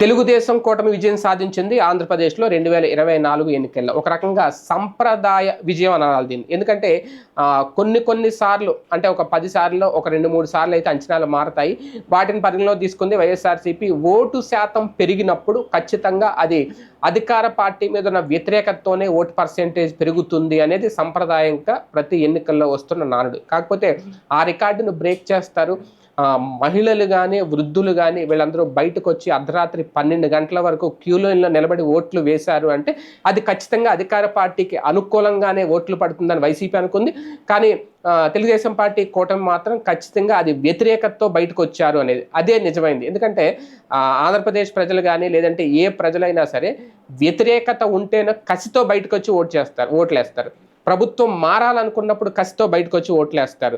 తెలుగుదేశం కూటమి విజయం సాధించింది ఆంధ్రప్రదేశ్లో రెండు వేల ఇరవై నాలుగు ఎన్నికల్లో. ఒక రకంగా సంప్రదాయ విజయం అనాలి దీన్ని. ఎందుకంటే కొన్ని కొన్ని సార్లు అంటే ఒక పది సార్లు ఒక రెండు మూడు సార్లు అయితే అంచనాలు మారతాయి. వాటిని పరిగణలో తీసుకుంది వైఎస్ఆర్సీపీ. ఓటు శాతం పెరిగినప్పుడు ఖచ్చితంగా అది అధికార పార్టీ మీద ఉన్న వ్యతిరేకతతోనే ఓటు పర్సెంటేజ్ పెరుగుతుంది అనేది సంప్రదాయంగా ప్రతి ఎన్నికల్లో వస్తున్న నానుడు. కాకపోతే ఆ రికార్డును బ్రేక్ చేస్తారు. మహిళలు కానీ వృద్ధులు కానీ వీళ్ళందరూ బయటకు వచ్చి అర్ధరాత్రి పన్నెండు గంటల వరకు క్యూ లైన్లో నిలబడి ఓట్లు వేశారు అంటే అది ఖచ్చితంగా అధికార పార్టీకి అనుకూలంగానే ఓట్లు పడుతుందని వైసీపీ అనుకుంది. కానీ తెలుగుదేశం పార్టీ కూటమి మాత్రం ఖచ్చితంగా అది వ్యతిరేకతతో బయటకు వచ్చారు అనేది అదే నిజమైంది. ఎందుకంటే ఆంధ్రప్రదేశ్ ప్రజలు కానీ లేదంటే ఏ ప్రజలైనా సరే వ్యతిరేకత ఉంటేనే కసితో బయటకు వచ్చి ఓటు చేస్తారు ఓట్లేస్తారు. ప్రభుత్వం మారాలనుకున్నప్పుడు కసితో బయటకు వచ్చి ఓట్లేస్తారు.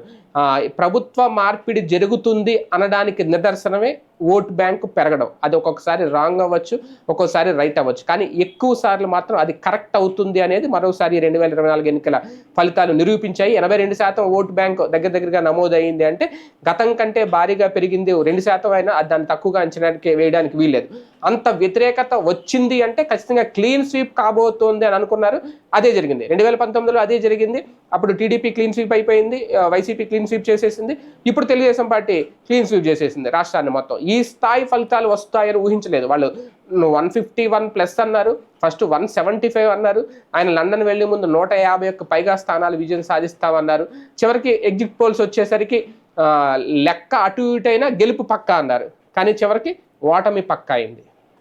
ప్రభుత్వ మార్పిడి జరుగుతుంది అనడానికి నిదర్శనమే ఓట్ బ్యాంక్ పెరగడం. అది ఒక్కొక్కసారి రాంగ్ అవ్వచ్చు ఒక్కోసారి రైట్ అవ్వచ్చు. కానీ ఎక్కువ సార్లు మాత్రం అది కరెక్ట్ అవుతుంది అనేది మరోసారి రెండు వేల ఇరవై నాలుగు ఎన్నికల ఫలితాలు నిరూపించాయి. ఎనభై రెండు శాతం ఓట్ బ్యాంక్ దగ్గర దగ్గరగా నమోదైంది అంటే గతం కంటే భారీగా పెరిగింది రెండు శాతం అయినా దాన్ని తక్కువగా అంచనానికి వేయడానికి వీల్లేదు. అంత వ్యతిరేకత వచ్చింది అంటే ఖచ్చితంగా క్లీన్ స్వీప్ కాబోతోంది అని అనుకున్నారు. అదే జరిగింది. రెండు వేల పంతొమ్మిదిలో అదే జరిగింది. అప్పుడు టీడీపీ క్లీన్ స్వీప్ అయిపోయింది వైసీపీ క్లీన్ స్వీప్ చేసేసింది. ఇప్పుడు తెలుగుదేశం పార్టీ క్లీన్ స్వీప్ చేసేసింది రాష్ట్రాన్ని మొత్తం. ఈ స్థాయి ఫలితాలు వస్తాయని ఊహించలేదు. వాళ్ళు వన్ ఫిఫ్టీ వన్ ప్లస్ అన్నారు ఫస్ట్ వన్ సెవెంటీ ఫైవ్ అన్నారు ఆయన లండన్ వెళ్ళే ముందు నూట యాభై ఒక్క పైగా స్థానాలు విజయం సాధిస్తామన్నారు. చివరికి ఎగ్జిట్ పోల్స్ వచ్చేసరికి లెక్క అటు ఇటైనా గెలుపు పక్క అన్నారు. కానీ చివరికి ఓటమి పక్క అయింది.